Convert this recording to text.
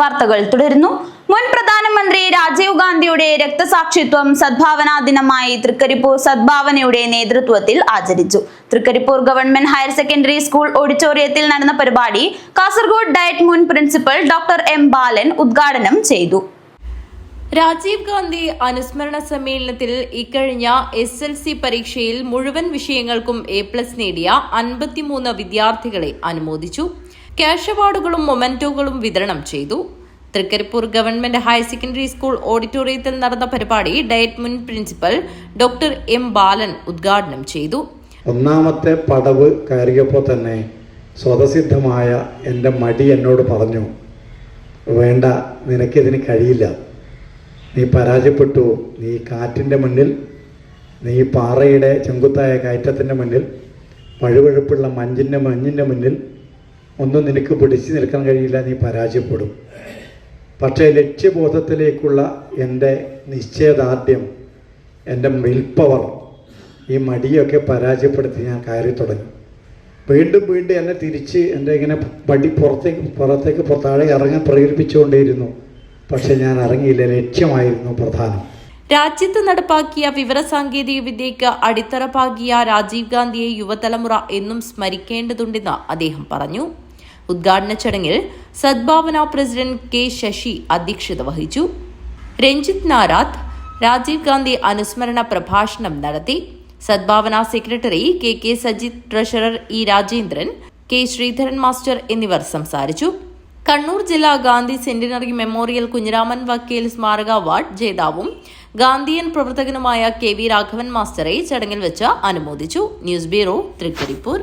വാർത്തകൾ തുടരുന്നു. മുൻ പ്രധാനമന്ത്രി രാജീവ് ഗാന്ധിയുടെ രക്തസാക്ഷിത്വം സദ്ഭാവനാ ദിനമായി തൃക്കരിപ്പൂർ സദ്ഭാവനയുടെ നേതൃത്വത്തിൽ ആചരിച്ചു. Trikaripur government higher secondary school ഓഡിറ്റോറിയത്തിൽ നടന്ന പരിപാടി കാസർഗോഡ് ഡയറ്റ് മുൻ പ്രിൻസിപ്പൽ ഡോക്ടർ എം ബാലൻ ഉദ്ഘാടനം ചെയ്തു. രാജീവ് ഗാന്ധി അനുസ്മരണ സമ്മേളനത്തിൽ ഇക്കഴിഞ്ഞ എസ് എൽ സി പരീക്ഷയിൽ മുഴുവൻ വിഷയങ്ങൾക്കും എ പ്ലസ് നേടിയ അൻപത്തിമൂന്ന് വിദ്യാർത്ഥികളെ അനുമോദിച്ചു. ക്യാഷ് അവാർഡുകളും മൊമെന്റോകളും വിതരണം ചെയ്തു. Trikaripur government higher secondary school ഓഡിറ്റോറിയത്തിൽ നടന്ന പരിപാടി ഡയറ്റ് മുൻ പ്രിൻസിപ്പൽ ഡോക്ടർ എം ബാലൻ ഉദ്ഘാടനം ചെയ്തു. ഒന്നാമത്തെ പടവ് കയറിയപ്പോൾ തന്നെ സ്വതസിദ്ധമായ എന്റെ മടി എന്നോട് പറഞ്ഞു വേണ്ട നിനക്കിതിന് കഴിയില്ല. നീ പരാജയപ്പെട്ടു. നീ കാറ്റിന്റെ മുന്നിൽ നീ പാറയുടെ ചെങ്കുത്തായ കയറ്റത്തിന്റെ മുന്നിൽ പഴുവഴുപ്പുള്ള മഞ്ഞിന്റെ മഞ്ഞിന്റെ മുന്നിൽ ഒന്നും നിനക്ക് പിടിച്ചു നിൽക്കാൻ കഴിയില്ല. നീ പരാജയപ്പെടും. പക്ഷേ ലക്ഷ്യബോധത്തിലേക്കുള്ള എന്റെ നിശ്ചയദാർഢ്യം എന്റെ വിൽ പവർ ഈ മടിയൊക്കെ പരാജയപ്പെടുത്തി ഞാൻ കയറി തുടങ്ങി. വീണ്ടും വീണ്ടും എന്നെ തിരിച്ച് എന്റെ ഇങ്ങനെ പടി പുറത്തേക്ക് പുറത്തേക്ക് താഴെ ഇറങ്ങാൻ പ്രേരിപ്പിച്ചുകൊണ്ടേയിരുന്നു. പക്ഷെ ഞാൻ ഇറങ്ങിയില്ല ലക്ഷ്യമായിരുന്നു പ്രധാനം. രാജ്യത്ത് നടപ്പാക്കിയ വിവരസാങ്കേതിക വിദ്യയ്ക്ക് അടിത്തറ പാകിയ രാജീവ് ഗാന്ധിയെ യുവതലമുറ എന്നും സ്മരിക്കേണ്ടതുണ്ടെന്ന് അദ്ദേഹം പറഞ്ഞു. ഉദ്ഘാടന ചടങ്ങിൽ സദ്ഭാവന പ്രസിഡന്റ് കെ ശശി അധ്യക്ഷത വഹിച്ചു. രഞ്ജിത് നാരാത്ത് രാജീവ് ഗാന്ധി അനുസ്മരണ പ്രഭാഷണം നടത്തി. Sadbhavana secretary K K Sajith treasurer E Rajendran K Sreedharan master എന്നിവർ സംസാരിച്ചു. കണ്ണൂർ ജില്ലാ ഗാന്ധി സെന്റിനറി മെമ്മോറിയൽ കുഞ്ഞിരാമൻ വക്കീൽ സ്മാരക അവാർഡ് ജേതാവും ഗാന്ധിയൻ പ്രവർത്തകനുമായ കെ വി രാഘവൻ മാസ്റ്ററെ ചടങ്ങിൽ വെച്ച് അനുമോദിച്ചു. News bureau Trikaripur.